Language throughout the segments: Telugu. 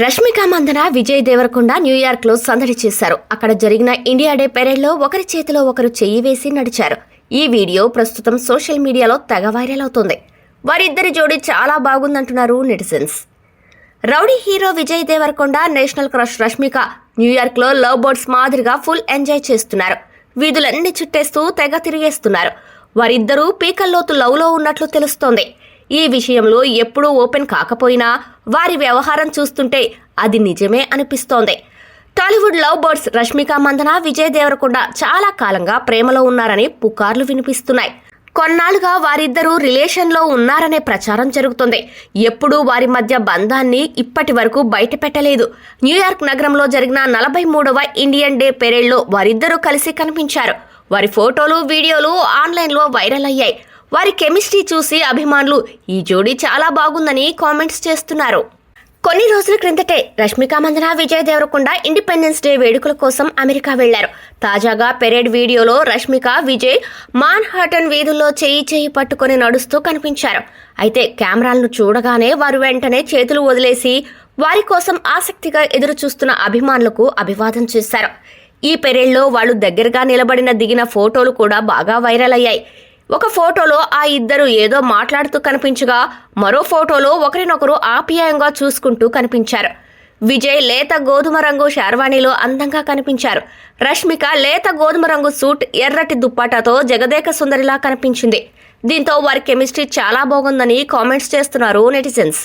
రష్మిక మందన విజయ్ దేవరకొండ న్యూయార్క్లో సందడి చేశారు. అక్కడ జరిగిన ఇండియా డే పెరేడ్లో ఒకరి చేతిలో ఒకరు చెయ్యి వేసి నడిచారు. ఈ వీడియో ప్రస్తుతం సోషల్ మీడియాలో తెగ వైరల్ అవుతుంది. వారిద్దరి జోడీ చాలా బాగుందంటున్నారు netizens. Rowdy hero Vijay Devarakonda national crush Rashmika న్యూయార్క్లో లవ్ బర్డ్స్ మాదిరిగా ఫుల్ ఎంజాయ్ చేస్తున్నారు. వీధులన్నీ చుట్టేస్తూ తెగ తిరిగేస్తున్నారు. వారిద్దరూ పీకల్లోతు లవ్లో ఉన్నట్లు తెలుస్తోంది. ఈ విషయంలో ఎప్పుడూ ఓపెన్ కాకపోయినా వారి వ్యవహారం చూస్తుంటే అది నిజమే అనిపిస్తోంది. Tollywood love birds Rashmika Mandanna Vijay Devarakonda చాలా కాలంగా ప్రేమలో ఉన్నారని పుకార్లు వినిపిస్తున్నాయి. కొన్నాళ్ళుగా వారిద్దరూ రిలేషన్లో ఉన్నారనే ప్రచారం జరుగుతుంది. ఎప్పుడూ వారి మధ్య బంధాన్ని ఇప్పటి వరకు బయట పెట్టలేదు న్యూయార్క్ నగరంలో జరిగిన నలభై మూడవ ఇండియన్ డే పెరేడ్లో వారిద్దరూ కలిసి కనిపించారు. వారి ఫోటోలు వీడియోలు ఆన్లైన్లో వైరల్ అయ్యాయి. వారి కెమిస్ట్రీ చూసి అభిమానులు ఈ జోడీ చాలా బాగుందని కామెంట్స్ చేస్తున్నారు. కొన్ని రోజుల క్రిందటే రష్మిక మందన విజయ్ దేవరకొండ ఇండిపెండెన్స్ డే వేడుకల కోసం అమెరికా వెళ్ళారు. తాజాగా పెరేడ్ వీడియోలో రష్మిక విజయ్ మాన్ హాటన్ వీధుల్లో చేయి చేయి పట్టుకొని నడుస్తూ కనిపించారు. అయితే కెమెరాలను చూడగానే వారు వెంటనే చేతులు వదిలేసి వారి కోసం ఆసక్తిగా ఎదురు చూస్తున్న అభిమానులకు అభివాదం చేశారు. ఈ పెరేడ్లో వాళ్ళు దగ్గరగా నిలబడిన దిగిన ఫోటోలు కూడా బాగా వైరల్ అయ్యాయి. ఒక ఫోటోలో ఆ ఇద్దరు ఏదో మాట్లాడుతూ కనిపించగా మరో ఫోటోలో ఒకరినొకరు ఆప్యాయంగా చూసుకుంటూ కనిపించారు. విజయ్ లేత గోధుమ రంగు షార్వాణిలో అందంగా కనిపించారు. రష్మిక లేత గోధుమ రంగు సూట్ ఎర్రటి దుప్పాటాతో జగదేక సుందరిలా కనిపించింది. దీంతో వారి కెమిస్ట్రీ చాలా బాగుందని కామెంట్స్ చేస్తున్నారు నెటిజన్స్.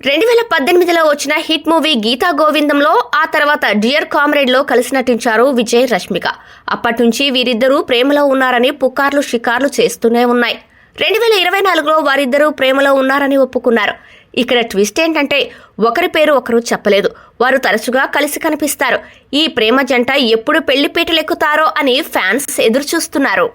రెండు వేల పద్దెనిమిదిలో వచ్చిన హిట్ మూవీ గీతా గోవిందంలో ఆ తర్వాత డియర్ కామ్రేడ్లో కలిసి నటించారు విజయ్ రష్మిక. అప్పటి నుంచి వీరిద్దరూ ప్రేమలో ఉన్నారని పుకార్లు షికార్లు చేస్తూనే ఉన్నాయి. రెండు వేల ఇరవై నాలుగులో వారిద్దరూ ప్రేమలో ఉన్నారని ఒప్పుకున్నారు. ఇక్కడ ట్విస్ట్ ఏంటంటే ఒకరి పేరు ఒకరు చెప్పలేదు. వారు తరచుగా కలిసి కనిపిస్తారు. ఈ ప్రేమ జంట ఎప్పుడు పెళ్ళి పీటలెక్కుతారో అని ఫ్యాన్స్ ఎదురుచూస్తున్నారు.